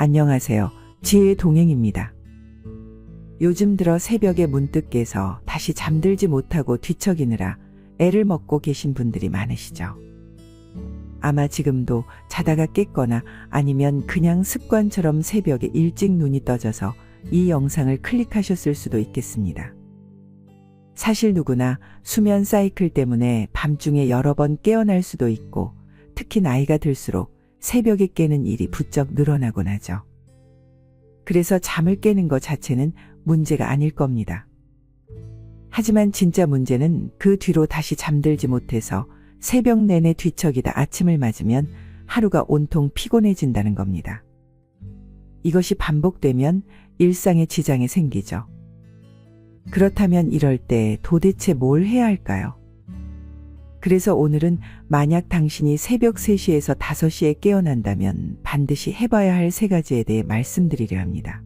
안녕하세요. 지혜의 동행입니다. 요즘 들어 새벽에 문득 깨서 다시 잠들지 못하고 뒤척이느라 애를 먹고 계신 분들이 많으시죠. 아마 지금도 자다가 깼거나 아니면 그냥 습관처럼 새벽에 일찍 눈이 떠져서 이 영상을 클릭하셨을 수도 있겠습니다. 사실 누구나 수면 사이클 때문에 밤중에 여러 번 깨어날 수도 있고 특히 나이가 들수록 새벽에 깨는 일이 부쩍 늘어나곤 하죠. 그래서 잠을 깨는 것 자체는 문제가 아닐 겁니다. 하지만 진짜 문제는 그 뒤로 다시 잠들지 못해서 새벽 내내 뒤척이다 아침을 맞으면 하루가 온통 피곤해진다는 겁니다. 이것이 반복되면 일상에 지장이 생기죠. 그렇다면 이럴 때 도대체 뭘 해야 할까요? 그래서 오늘은 만약 당신이 새벽 3시에서 5시에 깨어난다면 반드시 해봐야 할 세 가지에 대해 말씀드리려 합니다.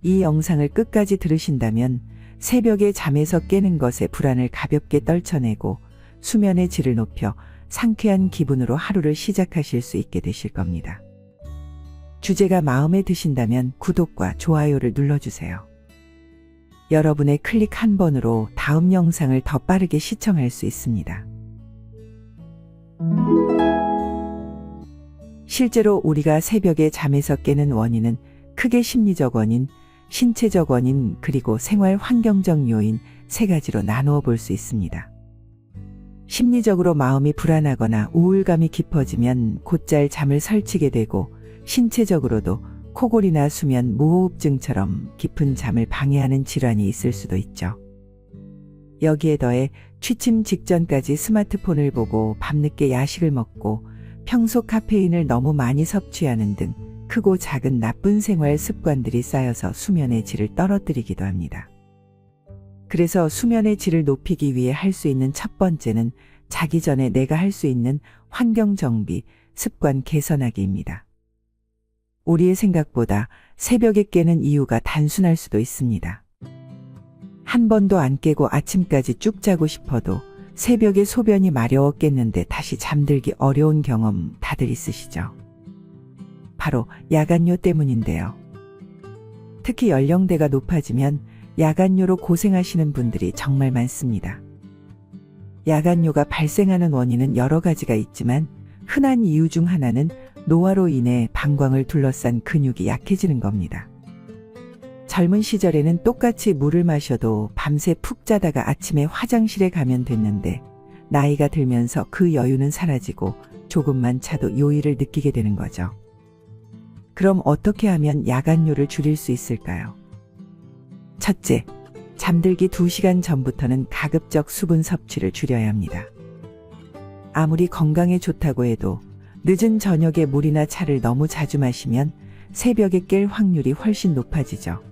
이 영상을 끝까지 들으신다면 새벽에 잠에서 깨는 것에 불안을 가볍게 떨쳐내고 수면의 질을 높여 상쾌한 기분으로 하루를 시작하실 수 있게 되실 겁니다. 주제가 마음에 드신다면 구독과 좋아요를 눌러주세요. 여러분의 클릭 한 번으로 다음 영상을 더 빠르게 시청할 수 있습니다. 실제로 우리가 새벽에 잠에서 깨는 원인은 크게 심리적 원인, 신체적 원인, 그리고 생활 환경적 요인 세 가지로 나누어 볼 수 있습니다. 심리적으로 마음이 불안하거나 우울감이 깊어지면 곧잘 잠을 설치게 되고 신체적으로도 코골이나 수면 무호흡증처럼 깊은 잠을 방해하는 질환이 있을 수도 있죠. 여기에 더해 취침 직전까지 스마트폰을 보고 밤늦게 야식을 먹고 평소 카페인을 너무 많이 섭취하는 등 크고 작은 나쁜 생활 습관들이 쌓여서 수면의 질을 떨어뜨리기도 합니다. 그래서 수면의 질을 높이기 위해 할 수 있는 첫 번째는 자기 전에 내가 할 수 있는 환경 정비, 습관 개선하기입니다. 우리의 생각보다 새벽에 깨는 이유가 단순할 수도 있습니다. 한 번도 안 깨고 아침까지 쭉 자고 싶어도 새벽에 소변이 마려워 깼는데 다시 잠들기 어려운 경험 다들 있으시죠? 바로 야간요 때문인데요. 특히 연령대가 높아지면 야간요로 고생하시는 분들이 정말 많습니다. 야간요가 발생하는 원인은 여러 가지가 있지만 흔한 이유 중 하나는 노화로 인해 방광을 둘러싼 근육이 약해지는 겁니다. 젊은 시절에는 똑같이 물을 마셔도 밤새 푹 자다가 아침에 화장실에 가면 됐는데 나이가 들면서 그 여유는 사라지고 조금만 차도 요일을 느끼게 되는 거죠. 그럼 어떻게 하면 야간요를 줄일 수 있을까요? 첫째, 잠들기 2시간 전부터는 가급적 수분 섭취를 줄여야 합니다. 아무리 건강에 좋다고 해도 늦은 저녁에 물이나 차를 너무 자주 마시면 새벽에 깰 확률이 훨씬 높아지죠.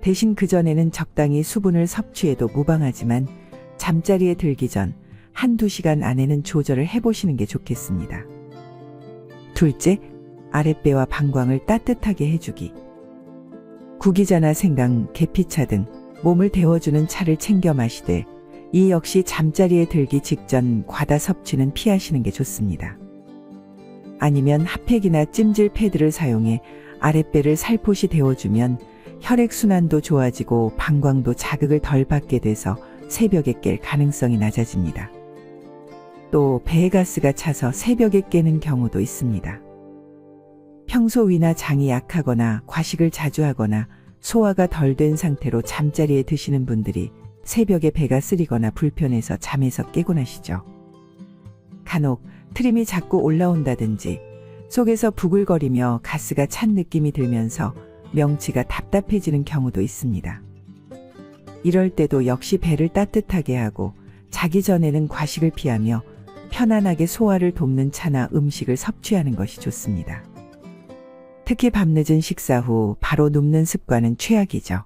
대신 그전에는 적당히 수분을 섭취해도 무방하지만 잠자리에 들기 전 한두 시간 안에는 조절을 해보시는 게 좋겠습니다. 둘째, 아랫배와 방광을 따뜻하게 해주기. 구기자나 생강, 계피차 등 몸을 데워주는 차를 챙겨 마시되 이 역시 잠자리에 들기 직전 과다 섭취는 피하시는 게 좋습니다. 아니면 핫팩이나 찜질 패드를 사용해 아랫배를 살포시 데워주면 혈액순환도 좋아지고 방광도 자극을 덜 받게 돼서 새벽에 깰 가능성이 낮아집니다. 또 배에 가스가 차서 새벽에 깨는 경우도 있습니다. 평소 위나 장이 약하거나 과식을 자주 하거나 소화가 덜 된 상태로 잠자리에 드시는 분들이 새벽에 배가 쓰리거나 불편해서 잠에서 깨곤 하시죠. 간혹 트림이 자꾸 올라온다든지 속에서 부글거리며 가스가 찬 느낌이 들면서 명치가 답답해지는 경우도 있습니다. 이럴 때도 역시 배를 따뜻하게 하고 자기 전에는 과식을 피하며 편안하게 소화를 돕는 차나 음식을 섭취하는 것이 좋습니다. 특히 밤늦은 식사 후 바로 눕는 습관은 최악이죠.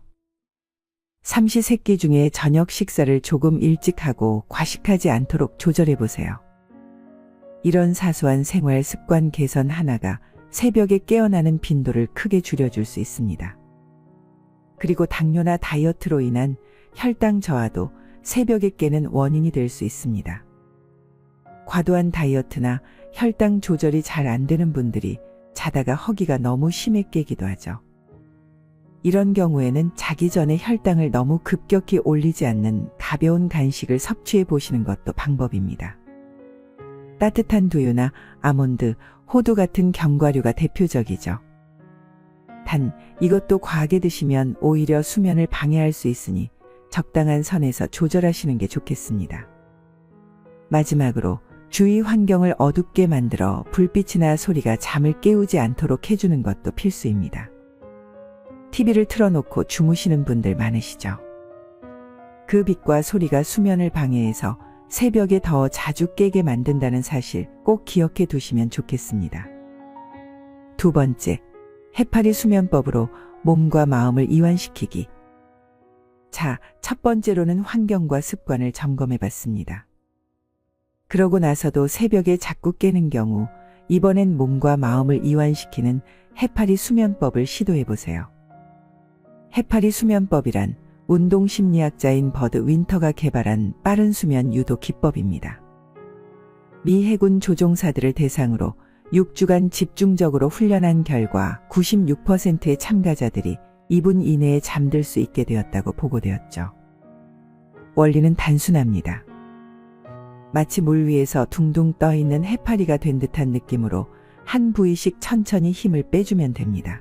삼시세끼 중에 저녁 식사를 조금 일찍 하고 과식하지 않도록 조절해 보세요. 이런 사소한 생활 습관 개선 하나가 새벽에 깨어나는 빈도를 크게 줄여줄 수 있습니다. 그리고 당뇨나 다이어트로 인한 혈당 저하도 새벽에 깨는 원인이 될 수 있습니다. 과도한 다이어트나 혈당 조절이 잘 안 되는 분들이 자다가 허기가 너무 심해 깨기도 하죠. 이런 경우에는 자기 전에 혈당을 너무 급격히 올리지 않는 가벼운 간식을 섭취해 보시는 것도 방법입니다. 따뜻한 두유나 아몬드, 호두 같은 견과류가 대표적이죠. 단, 이것도 과하게 드시면 오히려 수면을 방해할 수 있으니 적당한 선에서 조절하시는 게 좋겠습니다. 마지막으로 주위 환경을 어둡게 만들어 불빛이나 소리가 잠을 깨우지 않도록 해주는 것도 필수입니다. TV를 틀어놓고 주무시는 분들 많으시죠? 그 빛과 소리가 수면을 방해해서 새벽에 더 자주 깨게 만든다는 사실 꼭 기억해 두시면 좋겠습니다. 두 번째, 해파리 수면법으로 몸과 마음을 이완시키기. 자, 첫 번째로는 환경과 습관을 점검해 봤습니다. 그러고 나서도 새벽에 자꾸 깨는 경우, 이번엔 몸과 마음을 이완시키는 해파리 수면법을 시도해 보세요. 해파리 수면법이란 운동 심리학자인 버드 윈터가 개발한 빠른 수면 유도 기법입니다. 미 해군 조종사들을 대상으로 6주간 집중적으로 훈련한 결과 96%의 참가자들이 2분 이내에 잠들 수 있게 되었다고 보고되었죠. 원리는 단순합니다. 마치 물 위에서 둥둥 떠 있는 해파리가 된 듯한 느낌으로 한 부위씩 천천히 힘을 빼주면 됩니다.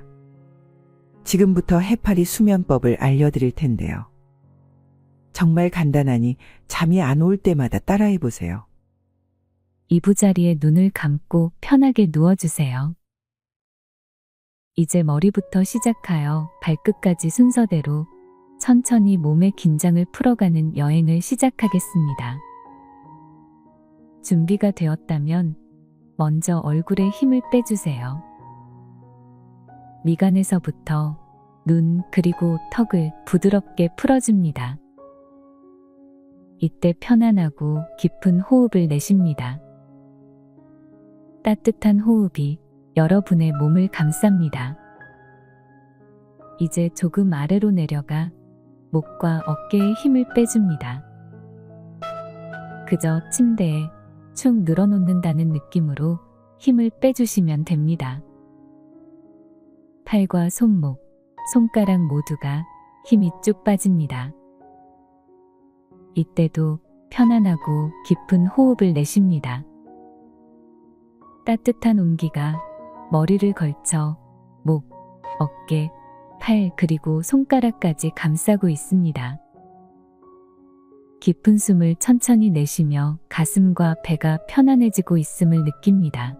지금부터 해파리 수면법을 알려드릴 텐데요. 정말 간단하니 잠이 안 올 때마다 따라해 보세요. 이부자리에 눈을 감고 편하게 누워주세요. 이제 머리부터 시작하여 발끝까지 순서대로 천천히 몸의 긴장을 풀어가는 여행을 시작하겠습니다. 준비가 되었다면 먼저 얼굴에 힘을 빼주세요. 미간에서부터 눈 그리고 턱을 부드럽게 풀어줍니다. 이때 편안하고 깊은 호흡을 내쉽니다. 따뜻한 호흡이 여러분의 몸을 감쌉니다. 이제 조금 아래로 내려가 목과 어깨에 힘을 빼줍니다. 그저 침대에 축 늘어놓는다는 느낌으로 힘을 빼주시면 됩니다. 팔과 손목, 손가락 모두가 힘이 쭉 빠집니다. 이때도 편안하고 깊은 호흡을 내쉽니다. 따뜻한 온기가 머리를 걸쳐 목, 어깨, 팔 그리고 손가락까지 감싸고 있습니다. 깊은 숨을 천천히 내쉬며 가슴과 배가 편안해지고 있음을 느낍니다.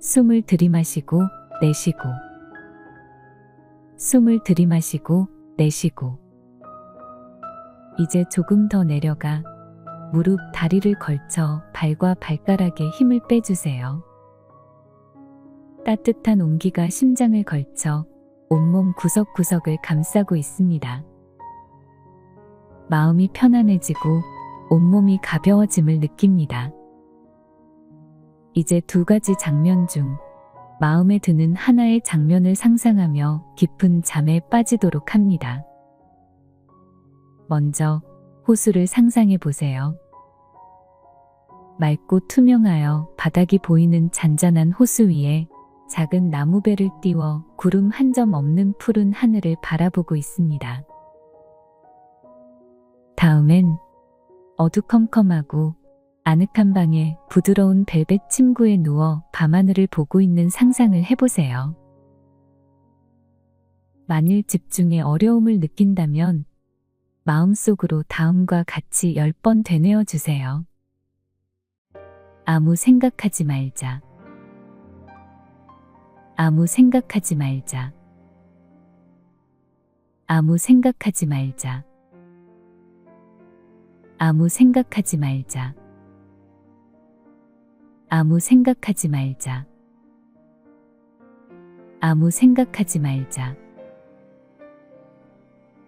숨을 들이마시고 내쉬고 숨을 들이마시고 내쉬고 이제 조금 더 내려가 무릎 다리를 걸쳐 발과 발가락에 힘을 빼주세요. 따뜻한 온기가 심장을 걸쳐 온몸 구석구석을 감싸고 있습니다. 마음이 편안해지고 온몸이 가벼워짐을 느낍니다. 이제 두 가지 장면 중 마음에 드는 하나의 장면을 상상하며 깊은 잠에 빠지도록 합니다. 먼저 호수를 상상해 보세요. 맑고 투명하여 바닥이 보이는 잔잔한 호수 위에 작은 나무배를 띄워 구름 한 점 없는 푸른 하늘을 바라보고 있습니다. 다음엔 어두컴컴하고 아늑한 방에 부드러운 벨벳 침구에 누워 밤하늘을 보고 있는 상상을 해보세요. 만일 집중에 어려움을 느낀다면 마음속으로 다음과 같이 10번 되뇌어 주세요. 아무 생각하지 말자. 아무 생각하지 말자. 아무 생각하지 말자. 아무 생각하지 말자. 아무 생각하지 말자. 아무 생각하지 말자.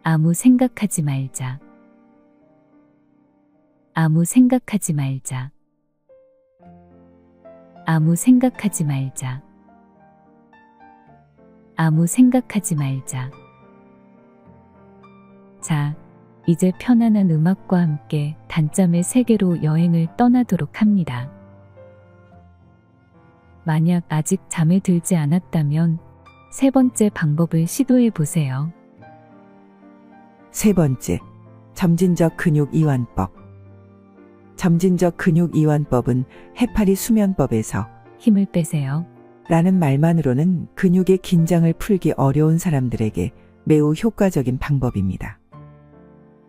아무 생각하지 말자. 아무 생각하지 말자. 아무 생각하지 말자. 아무 생각하지 말자. 자, 이제 편안한 음악과 함께 단잠의 세계로 여행을 떠나도록 합니다. 만약 아직 잠에 들지 않았다면 세 번째 방법을 시도해 보세요. 세 번째, 점진적 근육 이완법. 점진적 근육 이완법은 해파리 수면법에서 힘을 빼세요. 라는 말만으로는 근육의 긴장을 풀기 어려운 사람들에게 매우 효과적인 방법입니다.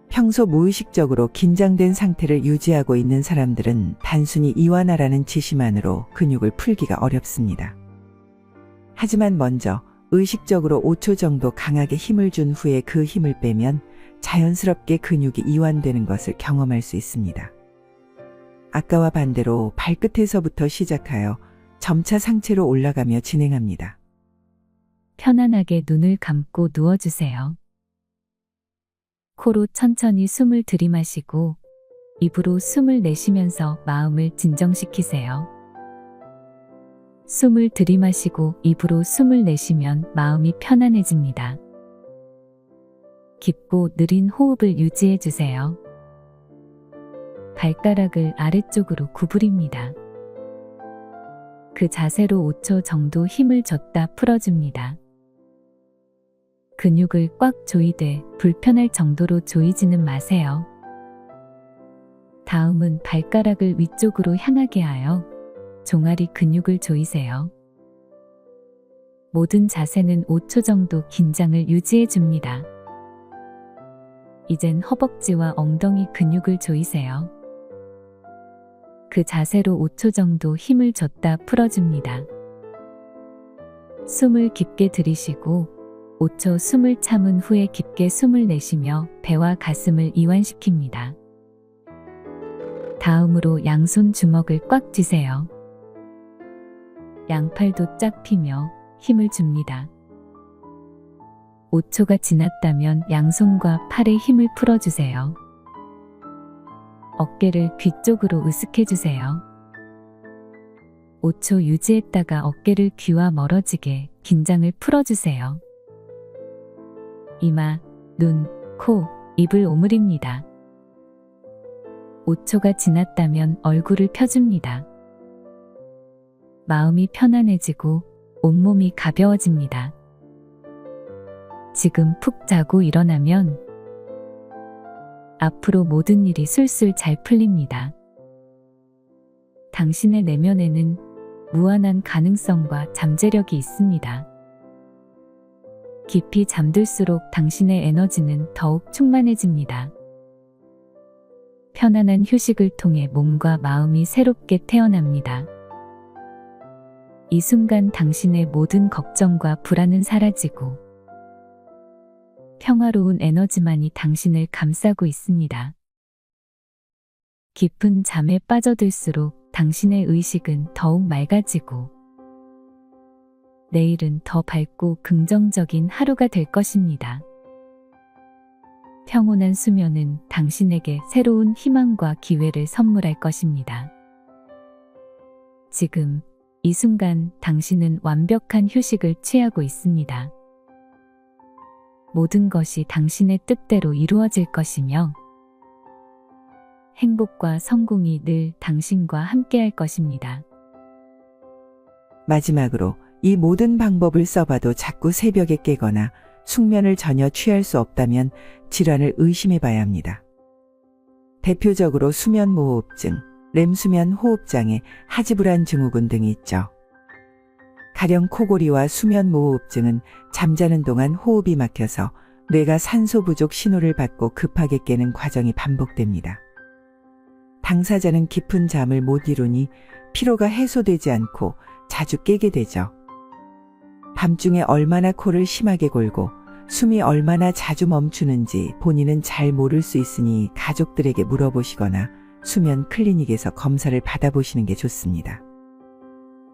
평소 무의식적으로 긴장된 상태를 유지하고 있는 사람들은 단순히 이완하라는 지시만으로 근육을 풀기가 어렵습니다. 하지만 먼저 의식적으로 5초 정도 강하게 힘을 준 후에 그 힘을 빼면 자연스럽게 근육이 이완되는 것을 경험할 수 있습니다. 아까와 반대로 발끝에서부터 시작하여 점차 상체로 올라가며 진행합니다. 편안하게 눈을 감고 누워주세요. 코로 천천히 숨을 들이마시고 입으로 숨을 내쉬면서 마음을 진정시키세요. 숨을 들이마시고 입으로 숨을 내쉬면 마음이 편안해집니다. 깊고 느린 호흡을 유지해 주세요. 발가락을 아래쪽으로 구부립니다. 그 자세로 5초 정도 힘을 줬다 풀어줍니다. 근육을 꽉 조이되 불편할 정도로 조이지는 마세요. 다음은 발가락을 위쪽으로 향하게 하여 종아리 근육을 조이세요. 모든 자세는 5초 정도 긴장을 유지해 줍니다. 이젠 허벅지와 엉덩이 근육을 조이세요. 그 자세로 5초 정도 힘을 줬다 풀어줍니다. 숨을 깊게 들이쉬고 5초 숨을 참은 후에 깊게 숨을 내쉬며 배와 가슴을 이완시킵니다. 다음으로 양손 주먹을 꽉 쥐세요. 양팔도 쫙 펴며 힘을 줍니다. 5초가 지났다면 양손과 팔의 힘을 풀어주세요. 어깨를 귀 쪽으로 으쓱해주세요. 5초 유지했다가 어깨를 귀와 멀어지게 긴장을 풀어주세요. 이마, 눈, 코, 입을 오므립니다. 5초가 지났다면 얼굴을 펴줍니다. 마음이 편안해지고 온몸이 가벼워집니다. 지금 푹 자고 일어나면 앞으로 모든 일이 술술 잘 풀립니다. 당신의 내면에는 무한한 가능성과 잠재력이 있습니다. 깊이 잠들수록 당신의 에너지는 더욱 충만해집니다. 편안한 휴식을 통해 몸과 마음이 새롭게 태어납니다. 이 순간 당신의 모든 걱정과 불안은 사라지고 평화로운 에너지만이 당신을 감싸고 있습니다. 깊은 잠에 빠져들수록 당신의 의식은 더욱 맑아지고 내일은 더 밝고 긍정적인 하루가 될 것입니다. 평온한 수면은 당신에게 새로운 희망과 기회를 선물할 것입니다. 지금 이 순간 당신은 완벽한 휴식을 취하고 있습니다. 모든 것이 당신의 뜻대로 이루어질 것이며 행복과 성공이 늘 당신과 함께할 것입니다. 마지막으로 이 모든 방법을 써봐도 자꾸 새벽에 깨거나 숙면을 전혀 취할 수 없다면 질환을 의심해 봐야 합니다. 대표적으로 수면무호흡증, 렘수면 호흡장애, 하지불안 증후군 등이 있죠. 가령 코골이와 수면무호흡증은 잠자는 동안 호흡이 막혀서 뇌가 산소 부족 신호를 받고 급하게 깨는 과정이 반복됩니다. 당사자는 깊은 잠을 못 이루니 피로가 해소되지 않고 자주 깨게 되죠. 밤중에 얼마나 코를 심하게 골고 숨이 얼마나 자주 멈추는지 본인은 잘 모를 수 있으니 가족들에게 물어보시거나 수면 클리닉에서 검사를 받아보시는 게 좋습니다.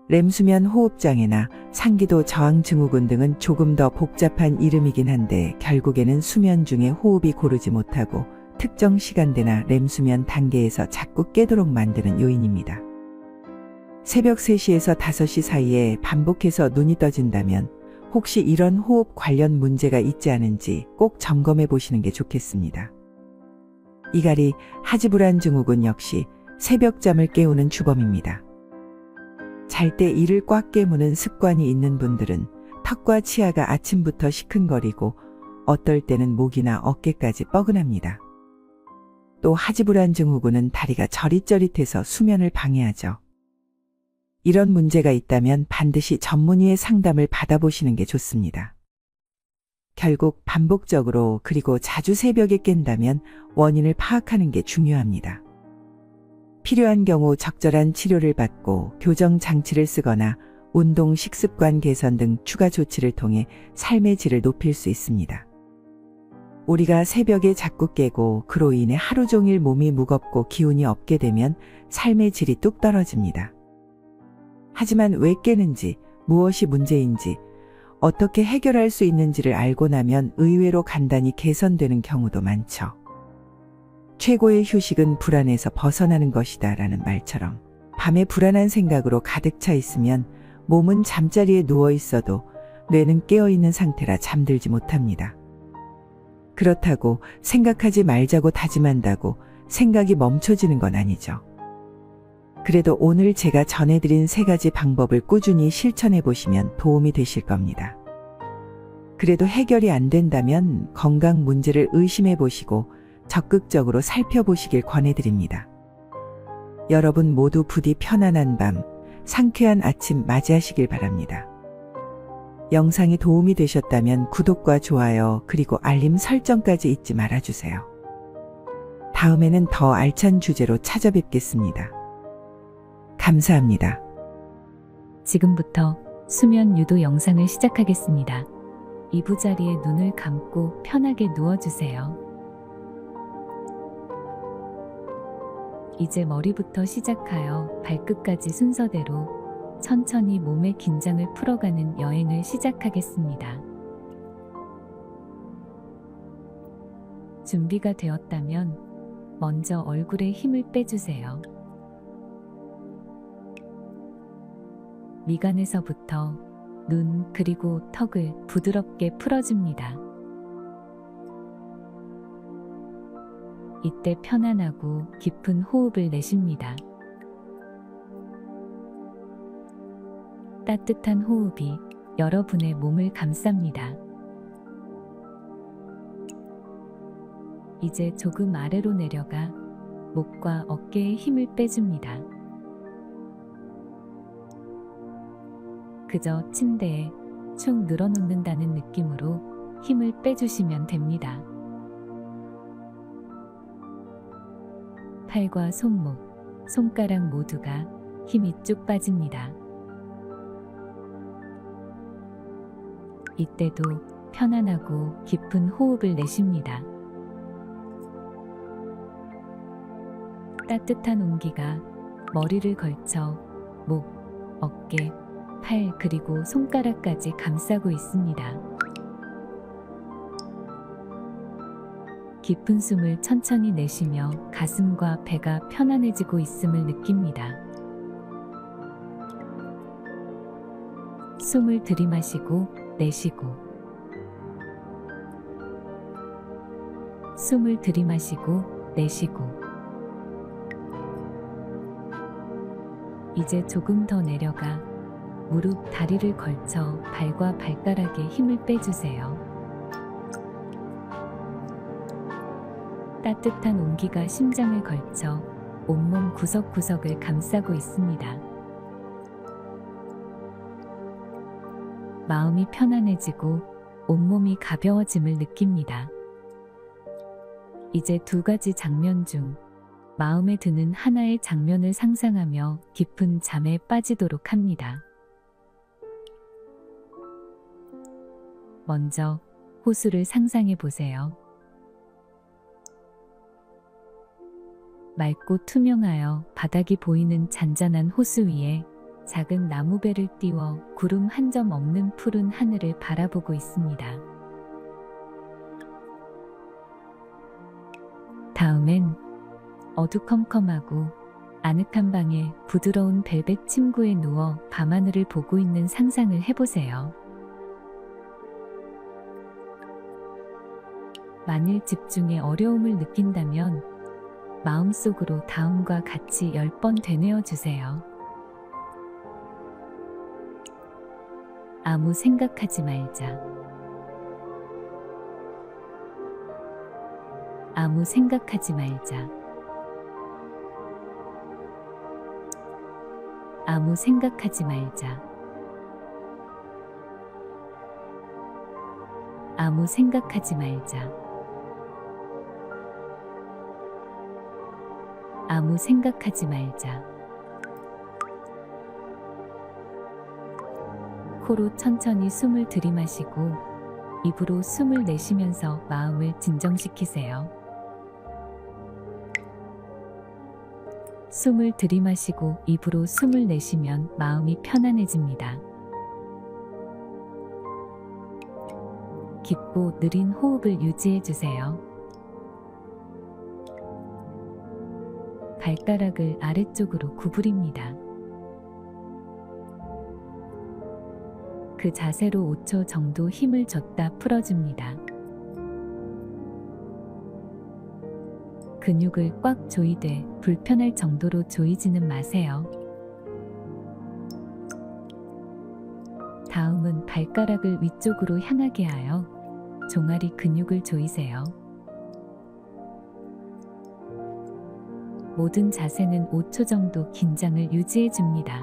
렘수면 호흡장애나 상기도 저항 증후군 등은 조금 더 복잡한 이름이긴 한데 결국에는 수면 중에 호흡이 고르지 못하고 특정 시간대나 렘수면 단계에서 자꾸 깨도록 만드는 요인입니다. 새벽 3시에서 5시 사이에 반복해서 눈이 떠진다면 혹시 이런 호흡 관련 문제가 있지 않은지 꼭 점검해 보시는 게 좋겠습니다. 이갈이 하지불안 증후군 역시 새벽잠을 깨우는 주범입니다. 잘 때 이를 꽉 깨무는 습관이 있는 분들은 턱과 치아가 아침부터 시큰거리고 어떨 때는 목이나 어깨까지 뻐근합니다. 또 하지불안 증후군은 다리가 저릿저릿해서 수면을 방해하죠. 이런 문제가 있다면 반드시 전문의의 상담을 받아보시는 게 좋습니다. 결국 반복적으로 그리고 자주 새벽에 깬다면 원인을 파악하는 게 중요합니다. 필요한 경우 적절한 치료를 받고 교정 장치를 쓰거나 운동 식습관 개선 등 추가 조치를 통해 삶의 질을 높일 수 있습니다. 우리가 새벽에 자꾸 깨고 그로 인해 하루 종일 몸이 무겁고 기운이 없게 되면 삶의 질이 뚝 떨어집니다. 하지만 왜 깨는지, 무엇이 문제인지, 어떻게 해결할 수 있는지를 알고 나면 의외로 간단히 개선되는 경우도 많죠. 최고의 휴식은 불안에서 벗어나는 것이다 라는 말처럼 밤에 불안한 생각으로 가득 차 있으면 몸은 잠자리에 누워 있어도 뇌는 깨어 있는 상태라 잠들지 못합니다. 그렇다고 생각하지 말자고 다짐한다고 생각이 멈춰지는 건 아니죠. 그래도 오늘 제가 전해드린 세 가지 방법을 꾸준히 실천해 보시면 도움이 되실 겁니다. 그래도 해결이 안 된다면 건강 문제를 의심해 보시고 적극적으로 살펴보시길 권해드립니다. 여러분 모두 부디 편안한 밤, 상쾌한 아침 맞이하시길 바랍니다. 영상이 도움이 되셨다면 구독과 좋아요 그리고 알림 설정까지 잊지 말아주세요. 다음에는 더 알찬 주제로 찾아뵙겠습니다. 감사합니다. 지금부터 수면 유도 영상을 시작하겠습니다. 이부자리에 눈을 감고 편하게 누워주세요. 이제 머리부터 시작하여 발끝까지 순서대로 천천히 몸의 긴장을 풀어가는 여행을 시작하겠습니다. 준비가 되었다면 먼저 얼굴에 힘을 빼주세요. 미간에서부터 눈 그리고 턱을 부드럽게 풀어줍니다. 이때 편안하고 깊은 호흡을 내쉽니다. 따뜻한 호흡이 여러분의 몸을 감쌉니다. 이제 조금 아래로 내려가 목과 어깨에 힘을 빼줍니다. 그저 침대에 축 늘어놓는다는 느낌으로 힘을 빼주시면 됩니다. 팔과 손목, 손가락 모두가 힘이 쭉 빠집니다. 이때도 편안하고 깊은 호흡을 내쉽니다. 따뜻한 온기가 머리를 걸쳐 목, 어깨, 팔 그리고 손가락까지 감싸고 있습니다. 깊은 숨을 천천히 내쉬며 가슴과 배가 편안해지고 있음을 느낍니다. 숨을 들이마시고 내쉬고 숨을 들이마시고 내쉬고 이제 조금 더 내려가 무릎, 다리를 걸쳐 발과 발가락에 힘을 빼주세요. 따뜻한 온기가 심장을 걸쳐 온몸 구석구석을 감싸고 있습니다. 마음이 편안해지고 온몸이 가벼워짐을 느낍니다. 이제 두 가지 장면 중 마음에 드는 하나의 장면을 상상하며 깊은 잠에 빠지도록 합니다. 먼저 호수를 상상해 보세요. 맑고 투명하여 바닥이 보이는 잔잔한 호수 위에 작은 나무배를 띄워 구름 한 점 없는 푸른 하늘을 바라보고 있습니다. 다음엔 어두컴컴하고 아늑한 방에 부드러운 벨벳 침구에 누워 밤하늘을 보고 있는 상상을 해보세요. 만일 집중에 어려움을 느낀다면 마음속으로 다음과 같이 10번 되뇌어 주세요. 아무 생각하지 말자. 아무 생각하지 말자. 아무 생각하지 말자. 아무 생각하지 말자. 아무 생각하지 말자. 코로 천천히 숨을 들이마시고 입으로 숨을 내쉬면서 마음을 진정시키세요. 숨을 들이마시고 입으로 숨을 내쉬면 마음이 편안해집니다. 깊고 느린 호흡을 유지해 주세요. 발가락을 아래쪽으로 구부립니다. 그 자세로 5초 정도 힘을 줬다 풀어줍니다. 근육을 꽉 조이되 불편할 정도로 조이지는 마세요. 다음은 발가락을 위쪽으로 향하게 하여 종아리 근육을 조이세요. 모든 자세는 5초 정도 긴장을 유지해 줍니다.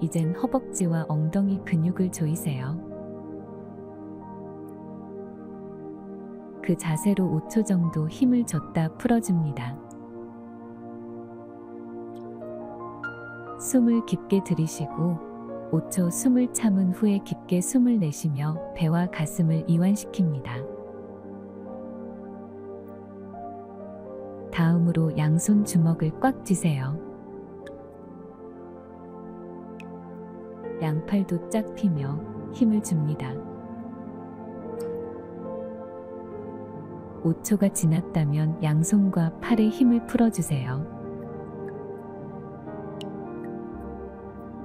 이젠 허벅지와 엉덩이 근육을 조이세요. 그 자세로 5초 정도 힘을 줬다 풀어줍니다. 숨을 깊게 들이쉬고 5초 숨을 참은 후에 깊게 숨을 내쉬며 배와 가슴을 이완시킵니다. 다음으로 양손 주먹을 꽉 쥐세요. 양팔도 짝 피며 힘을 줍니다. 5초가 지났다면 양손과 팔의 힘을 풀어주세요.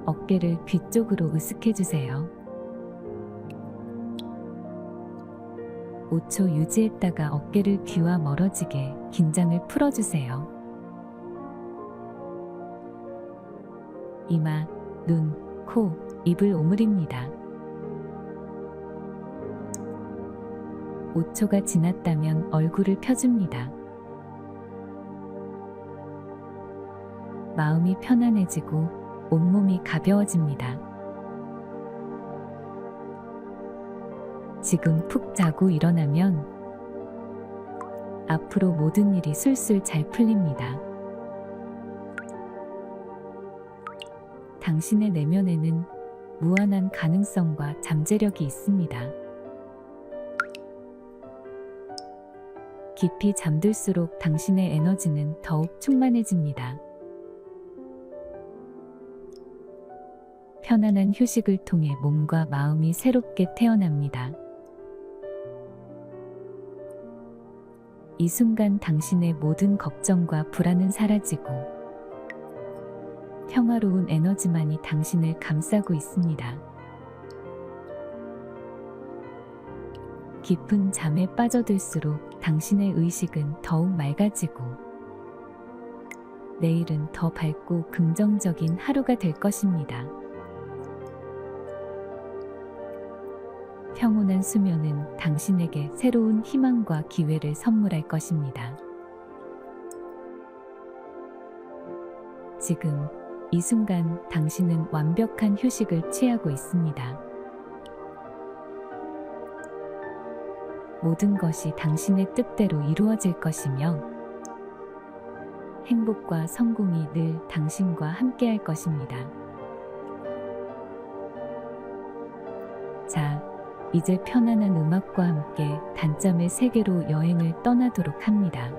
어깨를 뒤쪽으로 으쓱해주세요. 5초 유지했다가 어깨를 귀와 멀어지게 긴장을 풀어주세요. 이마, 눈, 코, 입을 오므립니다. 5초가 지났다면 얼굴을 펴줍니다. 마음이 편안해지고 온몸이 가벼워집니다. 지금 푹 자고 일어나면 앞으로 모든 일이 술술 잘 풀립니다. 당신의 내면에는 무한한 가능성과 잠재력이 있습니다. 깊이 잠들수록 당신의 에너지는 더욱 충만해집니다. 편안한 휴식을 통해 몸과 마음이 새롭게 태어납니다. 이 순간 당신의 모든 걱정과 불안은 사라지고 평화로운 에너지만이 당신을 감싸고 있습니다. 깊은 잠에 빠져들수록 당신의 의식은 더욱 맑아지고 내일은 더 밝고 긍정적인 하루가 될 것입니다. 평온한 수면은 당신에게 새로운 희망과 기회를 선물할 것입니다. 지금 이 순간 당신은 완벽한 휴식을 취하고 있습니다. 모든 것이 당신의 뜻대로 이루어질 것이며 행복과 성공이 늘 당신과 함께할 것입니다. 자, 이제 편안한 음악과 함께 단점의 세계로 여행을 떠나도록 합니다.